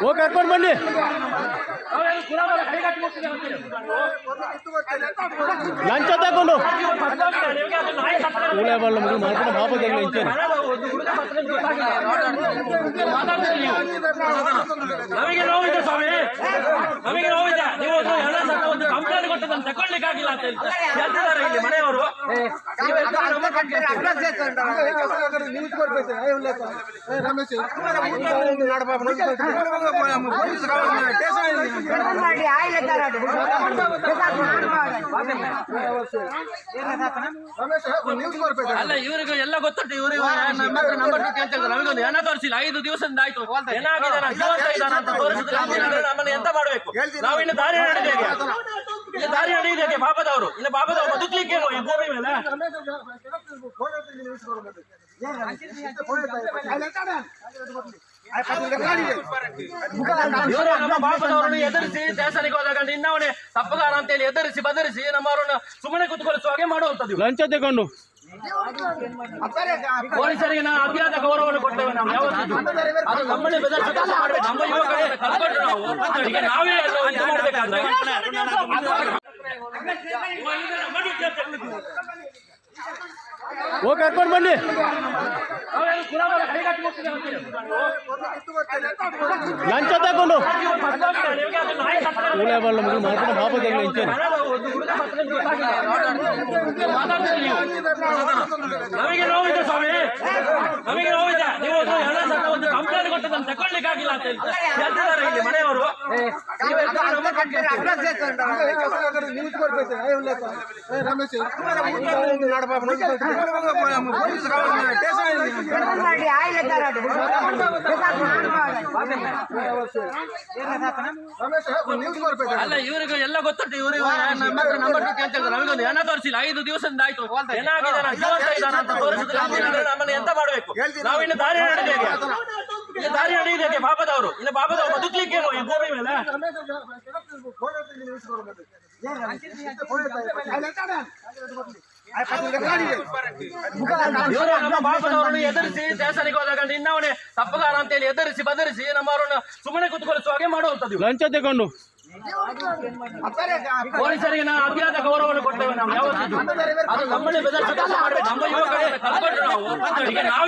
ಹೋಗಿ ಕರ್ಕೊಂಡು ಬನ್ನಿ. ಲಂಚ ತಗೊಂಡು. ಕೂಳೆ ಬಲ್ಲ ಮುಗಿ ಮಾಡ್ಕೊಂಡು ನಮಗೆ ನೋವಿದೆ ಸ್ವಾಮಿ. ನಮಗೆ ನೋವಿದೆ. ನೀವು ಎಲ್ಲ ಒಂದು ಕಂಪ್ಲೇಂಟ್ ಕೊಟ್ಟದನ್ನು ತಗೊಳ್ಳಿಕ್ಕಾಗಿಲ್ಲ ಅಂತ ಹೇಳ್ತಾ- ಅಲ್ಲ ಇವರಿಗೂ ಎಲ್ಲ ಗೊತ್ತುಂಟು ಇವರಿಗೆ ನಂಬರ್ ನಮಗೊಂದು ಏನ ತೋರಿಸಿಲ್ಲ ಐದು ದಿವಸದಿಂದ ಆಯ್ತು ಏನಾಗಿದೆ ಅಂತ ತೋರಿಸಿದ್ರೆ ನಮ್ಮನ್ನ- ನಮ್ಮನ್ನ ಎಂತ ಮಾಡಬೇಕು ನಾವು ಇನ್ನು ದಾರಿ ನಡೆದೇವೆ ಇನ್ನು ದಾರಿ ನಡೆಯುವುದಕ್ಕೆ ಪಾಪದವರು ಇನ್ನು ಪಾಪದವರು ಬದುಕಲಿಕ್ಕೆ ಎದುರಿಸಿ ದೇಶನಿಗೆ ಹೋದಾಗ ನಿನ್ನವನೇ ಅಂತ ಅಂತೇಳಿ ಎದುರಿಸಿ, ಬದರಿಸಿ, ನಮ್ಮವರನ್ನು ಸುಮ್ಮನೆ ಕುತ್ಕೊಳಿಸುವ ಹಾಗೆ ಮಾಡುವಂಥದ್ದು. ಲಂಚ ತಗೊಂಡು. ಪೊಲೀಸರಿಗೆ ನಾವು ಅತಿಯಾದ ಗೌರವವನ್ನು ಕೊಡ್ತೇವೆ ನಾವು ಯಾವತ್ತೂ ಅದು ನಮ್ಮನ್ನೇ ಬೆದರಿಸಿ ಕೆಲಸ ಮಾಡ್ಬೇಕು. ನಮ್ಮ ಯುವಕರನ್ನ ಕಲ್ಪಟ್ಟು ನಾವು. ಈಗ ನಾವೇ ಎಲ್ಲ ಮಾಡಬೇಕಾದ್ರೆ ಹೋಗಿ ಕರ್ಕೊಂಡು ಬನ್ನಿ. ಲಂಚ ತಗೊಂಡು. ಸತ್ತರೆ ಬಲ್ಲ ಮುಗಿ ತೆಗ್ಲಿ ನಿಮ್ಗೆ ಗೊತ್ತಾಗಿಲ್ಲ. ಮಾತಾಡ್ತೀರಿ ನೀವು. ನಮಗೆ ನೋವಿದೆ ಸ್ವಾಮಿ ನಮಗೆ ನೋವಿದೆ ನೀವು ಒಂದು ಎಲ್ಲ ಸಣ್ಣ ಒಂದು ನಾನು ಅಂತ ಇಲ್ಲಿ ಮನೆಯವರು ಅಲ್ಲ ಇವರಿಗೂ ಎಲ್ಲ ಗೊತ್ತುಂಟು ಇವರಿಗೂ ನಮ್ಮತ್ರ ನಂಬರ್ ಕೇಳ್ತಿರ್ತಾರೆ ನಮಗೊಂದು ಏನ ತೋರಿಸಿಲ್ಲ ಐದು ದಿವಸದಿಂದ ಆಯ್ತು ಏನಾಗಿದೆ ಅಂತ ತೋರಿಸಿದ್ರೆ ನಮ್ಮನ್ನ ಎಂತ ಮಾಡಬೇಕು ನಾವು ಇನ್ನು ದಾರಿ ನಡೆದೇವೆ ಇನ್ನು ದಾರಿ ನಡೆಯುವುದಕ್ಕೆ ಪಾಪದವರು ಇನ್ನು ಪಾಪದವರು ಬದುಕಲಿಕ್ಕೆ ಈ ಭೂಮಿ ಮೇಲೆ? ಇವರು ನಮ್ಮ ಪಾಪದವರನ್ನು ಎದುರಿಸಿ ಸ್ಟೇಷನ್ಗೆ ಹೋದಾಗ ನಿನ್ನವನೇ ತಪ್ಪುಗಾರ ಅಂತೇಳಿ ಎದುರಿಸಿ ಬದರಿಸಿ ನಮ್ಮವರನ್ನು ಸುಮ್ಮನೆ ಕುತ್ಕೊಳಿಸುವ ಹಾಗೆ ಮಾಡುವಂಥದ್ದು. ಲಂಚ ತಗೊಂಡು. ಪೊಲೀಸರಿಗೆ ನಾವು ಅತಿಯಾದ ಗೌರವವನ್ನು ಕೊಡ್ತೇವೆ ನಾವು ಯಾವತ್ತೂ ಅದು ನಮ್ಮನ್ನೇ ಬೆದರಿಸಿ ಕೆಲಸ ಮಾಡ್ಬೇಕು ನಮ್ಮ ಯುವಕರನ್ನ ಕಳ್ಕೊಂಡು ನಾವು